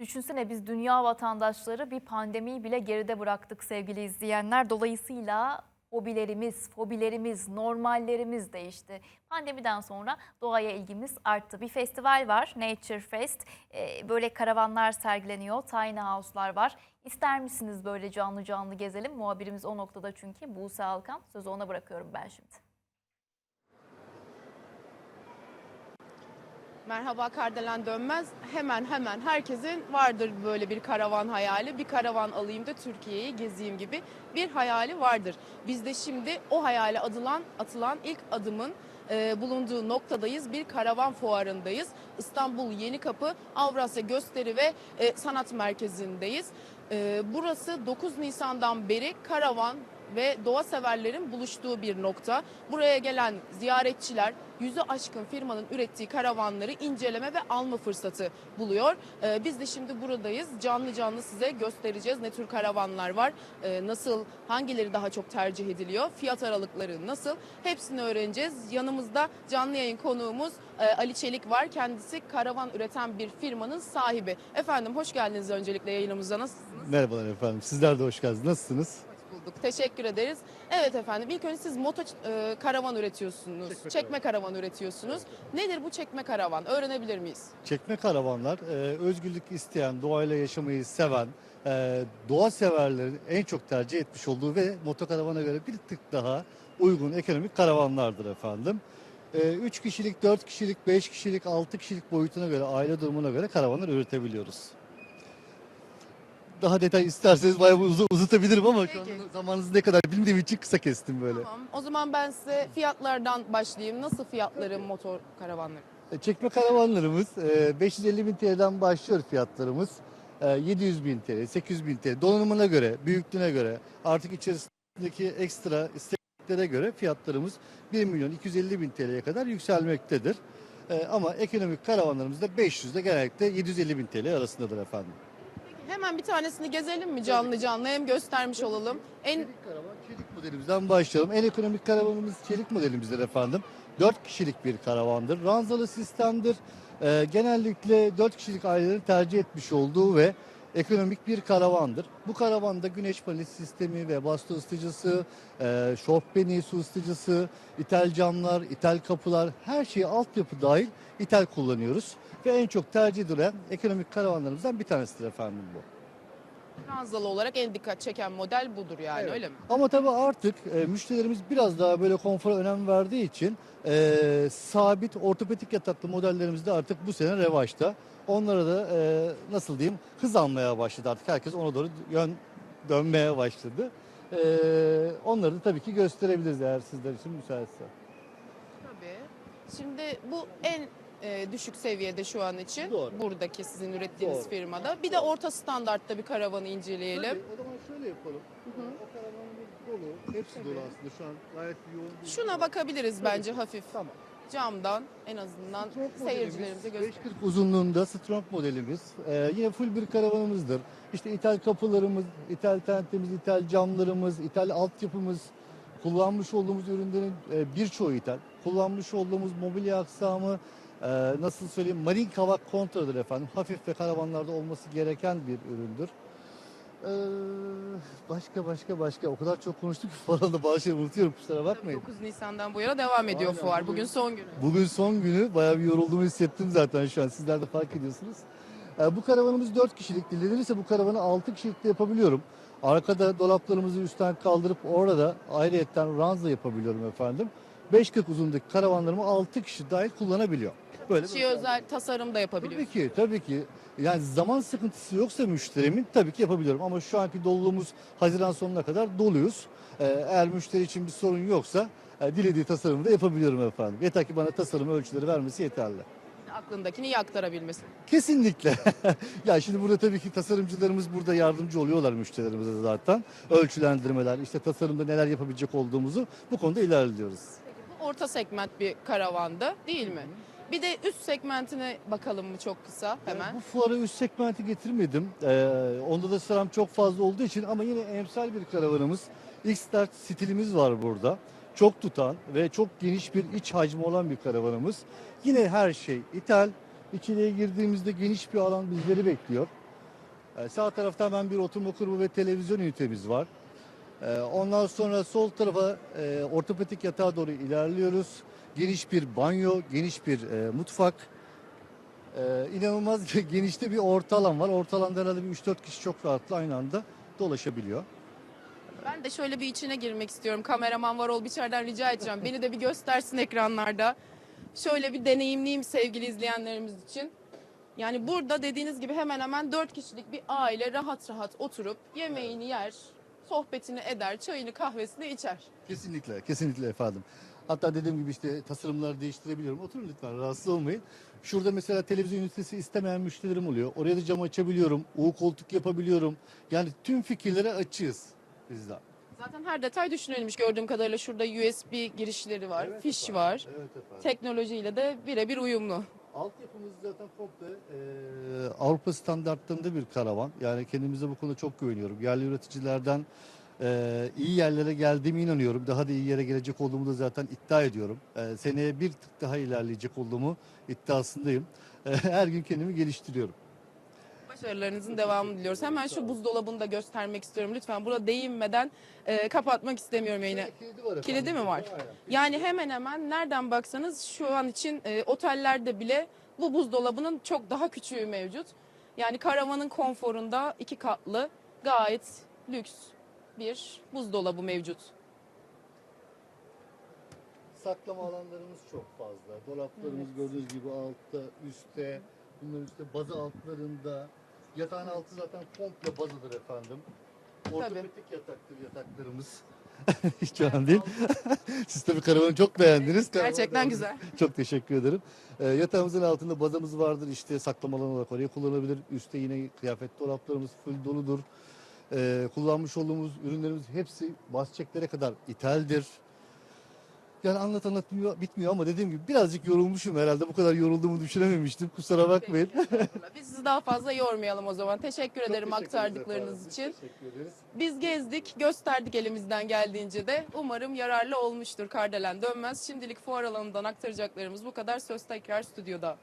Düşünsene biz dünya vatandaşları bir pandemiyi bile geride bıraktık sevgili izleyenler. Dolayısıyla hobilerimiz, fobilerimiz, normallerimiz değişti. Pandemiden sonra doğaya ilgimiz arttı. Bir festival var, Nature Fest. Ee, böyle karavanlar sergileniyor, tiny house'lar var. İster misiniz böyle canlı canlı gezelim? Muhabirimiz o noktada çünkü Buse Alkan. Sözü ona bırakıyorum ben şimdi. Merhaba Kardelen Dönmez. Hemen hemen herkesin vardır böyle bir karavan hayali. Bir karavan alayım da Türkiye'yi gezeyim gibi bir hayali vardır. Biz de şimdi o hayale adılan, atılan ilk adımın e, bulunduğu noktadayız. Bir karavan fuarındayız. İstanbul Yenikapı Avrasya Gösteri ve e, Sanat Merkezi'ndeyiz. E, burası 9 Nisan'dan beri karavan ve doğa severlerin buluştuğu bir nokta. Buraya gelen ziyaretçiler yüzü aşkın firmanın ürettiği karavanları inceleme ve alma fırsatı buluyor. Ee, biz de şimdi buradayız. Canlı canlı size göstereceğiz ne tür karavanlar var, ee, nasıl, hangileri daha çok tercih ediliyor, fiyat aralıkları nasıl hepsini öğreneceğiz. Yanımızda canlı yayın konuğumuz e, Ali Çelik var. Kendisi karavan üreten bir firmanın sahibi. Efendim hoş geldiniz öncelikle yayınımıza. Nasılsınız? Merhabalar efendim. Sizler de hoş geldiniz. Nasılsınız? Bulduk. Teşekkür ederiz. Evet efendim ilk önce siz moto e, karavan üretiyorsunuz. Çekme Çekme, karavan üretiyorsunuz. Nedir bu çekme karavan? Öğrenebilir miyiz? Çekme karavanlar e, özgürlük isteyen, doğayla yaşamayı seven, e, doğa severlerin en çok tercih etmiş olduğu ve motokaravana göre bir tık daha uygun ekonomik karavanlardır efendim. 3 kişilik, 4 kişilik, 5 kişilik, 6 kişilik boyutuna göre, aile durumuna göre karavanlar üretebiliyoruz. Daha detay isterseniz bayağı uz- uzatabilirim ama şu Peki. anda zamanınız ne kadar bilmediğim için kısa kestim böyle. Tamam. O zaman ben size fiyatlardan başlayayım. Nasıl fiyatları motor karavanları? E, Çekme karavanlarımız e, 550 bin TL'den başlıyor fiyatlarımız. E, 700 bin TL, 800 bin TL. Donanımına göre, büyüklüğüne göre, artık içerisindeki ekstra isteklere göre fiyatlarımız 1 milyon 250 bin TL'ye kadar yükselmektedir. E, Ama ekonomik karavanlarımız da 500 ile genellikle 750 bin TL arasındadır efendim. Hemen bir tanesini gezelim mi canlı canlı? Hem göstermiş olalım. En Çelik karavan, çelik modelimizden başlayalım. En ekonomik karavanımız çelik modelimizdir efendim. 4 kişilik bir karavandır. Ranzalı sistemdir. Ee, genellikle 4 kişilik ailelerin tercih etmiş olduğu ve ekonomik bir karavandır. Bu karavanda güneş paneli sistemi ve bastı ısıtıcısı, e, şofbeni su ısıtıcısı, ithal camlar, ithal kapılar her şeyi altyapı dahil ithal kullanıyoruz. Ve en çok tercih edilen ekonomik karavanlarımızdan bir tanesidir efendim bu. Ranzalı olarak en dikkat çeken model budur yani Evet. öyle mi? Ama tabii artık e, müşterilerimiz biraz daha böyle konfora önem verdiği için e, sabit ortopedik yataklı modellerimiz de artık bu sene revaçta. Onlara da e, nasıl diyeyim hız almaya başladı artık. Herkes ona doğru yön dönmeye başladı. E, onları da tabii ki gösterebiliriz eğer sizler için müsaitse. Tabii. Şimdi bu en e, düşük seviyede şu an için Doğru. buradaki sizin ürettiğiniz Doğru. firmada. Bir de orta standartta bir karavanı inceleyelim. Tabii, o zaman şöyle yapalım. O karavanımız dolu. Hepsi dolu aslında şu an gayet yoğun. bir- Şuna bakabiliriz bence hafif Tamam. camdan en azından Strong seyircilerimize modelimiz, göster. 540 uzunluğunda Strong modelimiz. Ee, yine full bir karavanımızdır. İşte ithal kapılarımız, ithal tentemiz, ithal camlarımız, ithal altyapımız, kullanmış olduğumuz ürünlerin e, birçoğu ithal. Kullanmış olduğumuz mobilya aksamı, e, nasıl söyleyeyim, marin kavak kontradır efendim. Hafif ve karavanlarda olması gereken bir üründür. Ee, başka başka başka o kadar çok konuştuk ki falan da bazı şeyleri unutuyorum kusura bakmayın. 9 Nisan'dan bu yana devam ediyor Aynen, fuar. bugün- Bugün son günü. Bugün son günü bayağı bir yorulduğumu hissettim zaten şu an. Sizler de fark ediyorsunuz. Ee, bu karavanımız 4 kişilik. Dilenirse bu karavanı 6 kişilik de yapabiliyorum. Arkada dolaplarımızı üstten kaldırıp orada ayrıyetten ranza yapabiliyorum efendim. 540 uzundaki karavanlarımı 6 kişi dahil kullanabiliyor. Böyle Kişiye özel tasarım da yapabiliyor. Tabii ki, tabii ki. Yani zaman sıkıntısı yoksa müşterimin tabii ki yapabiliyorum. Ama şu anki doluluğumuz Haziran sonuna kadar doluyuz. Ee, eğer müşteri için bir sorun yoksa e, dilediği tasarımı da yapabiliyorum efendim. Yeter ki bana tasarım ölçüleri vermesi yeterli. Aklındakini iyi aktarabilmesi. Kesinlikle. ya şimdi burada tabii ki tasarımcılarımız burada yardımcı oluyorlar müşterilerimize zaten. Ölçülendirmeler, işte tasarımda neler yapabilecek olduğumuzu bu konuda ilerliyoruz. Bu orta segment bir karavandı değil mi? Bir de üst segmentine bakalım mı çok kısa hemen. Bu fuara üst segmenti getirmedim. Ee, onda da sıram çok fazla olduğu için ama yine emsal bir karavanımız. X-Start stilimiz var burada. Çok tutan ve çok geniş bir iç hacmi olan bir karavanımız. Yine her şey ithal. İçeriye girdiğimizde geniş bir alan bizleri bekliyor. E, sağ tarafta hemen bir oturma grubu ve televizyon ünitemiz var. E, ondan sonra sol tarafa e, ortopedik yatağa doğru ilerliyoruz. Geniş bir banyo, geniş bir e, mutfak. E, inanılmaz genişte bir orta alan var. Orta alanda herhalde bir 3-4 kişi çok rahatla aynı anda dolaşabiliyor. Ben de şöyle bir içine girmek istiyorum. Kameraman Varol Biçer'den rica edeceğim. Beni de bir göstersin ekranlarda. Şöyle bir deneyimleyeyim sevgili izleyenlerimiz için. Yani burada dediğiniz gibi hemen hemen dört kişilik bir aile rahat rahat oturup yemeğini yer, sohbetini eder, çayını kahvesini içer. Kesinlikle, kesinlikle efendim. Hatta dediğim gibi işte tasarımları değiştirebiliyorum. Oturun lütfen rahatsız olmayın. Şurada mesela televizyon ünitesi istemeyen müşterilerim oluyor. Oraya da cam açabiliyorum. U koltuk yapabiliyorum. Yani tüm fikirlere açığız bizden. Zaten her detay düşünülmüş gördüğüm kadarıyla. Şurada USB girişleri var, Evet fiş efendim, var. Evet efendim. Teknolojiyle de birebir uyumlu. Altyapımız zaten komple e, Avrupa standartlarında bir karavan. Yani kendimize bu konuda çok güveniyorum. Yerli üreticilerden e, iyi yerlere geldiğime inanıyorum. Daha da iyi yere gelecek olduğumu da zaten iddia ediyorum. E, seneye bir tık daha ilerleyecek olduğumu iddiasındayım. E, her gün kendimi geliştiriyorum. Başarılarınızın devamını diliyoruz. Hemen şu buzdolabını da göstermek istiyorum. Lütfen burada değinmeden e, kapatmak istemiyorum yayını. Kilidi var efendim. Kilidi mi var? Aynen. Yani hemen hemen nereden baksanız şu an için e, otellerde bile bu buzdolabının çok daha küçüğü mevcut. Yani karavanın konforunda iki katlı gayet lüks bir buzdolabı mevcut. Saklama alanlarımız çok fazla. Dolaplarımız gördüğünüz gibi altta, üstte, bunların üstte bazı altlarında. Yatağın altı zaten komple bazıdır efendim. Ortopedik yataktır yataklarımız. Hiç önemli değil. Siz tabii karavanı çok beğendiniz. Karavanı Gerçekten da- güzel. Çok teşekkür ederim. Ee, yatağımızın altında bazamız vardır. İşte saklama alanı olarak oraya kullanılabilir. Üstte yine kıyafet dolaplarımız full doludur. Ee, kullanmış olduğumuz ürünlerimiz hepsi bas çeklere kadar ithaldir. Yani anlat anlatmıyor bitmiyor ama dediğim gibi birazcık yorulmuşum herhalde. Bu kadar yorulduğumu düşünememiştim. Kusura bakmayın. Biz sizi daha fazla yormayalım o zaman. Teşekkür Çok ederim teşekkür aktardıklarınız efendim. için. Teşekkür ederiz. Biz gezdik, gösterdik elimizden geldiğince de. Umarım yararlı olmuştur Kardelen Dönmez. Şimdilik fuar alanından aktaracaklarımız bu kadar. Söz tekrar stüdyoda.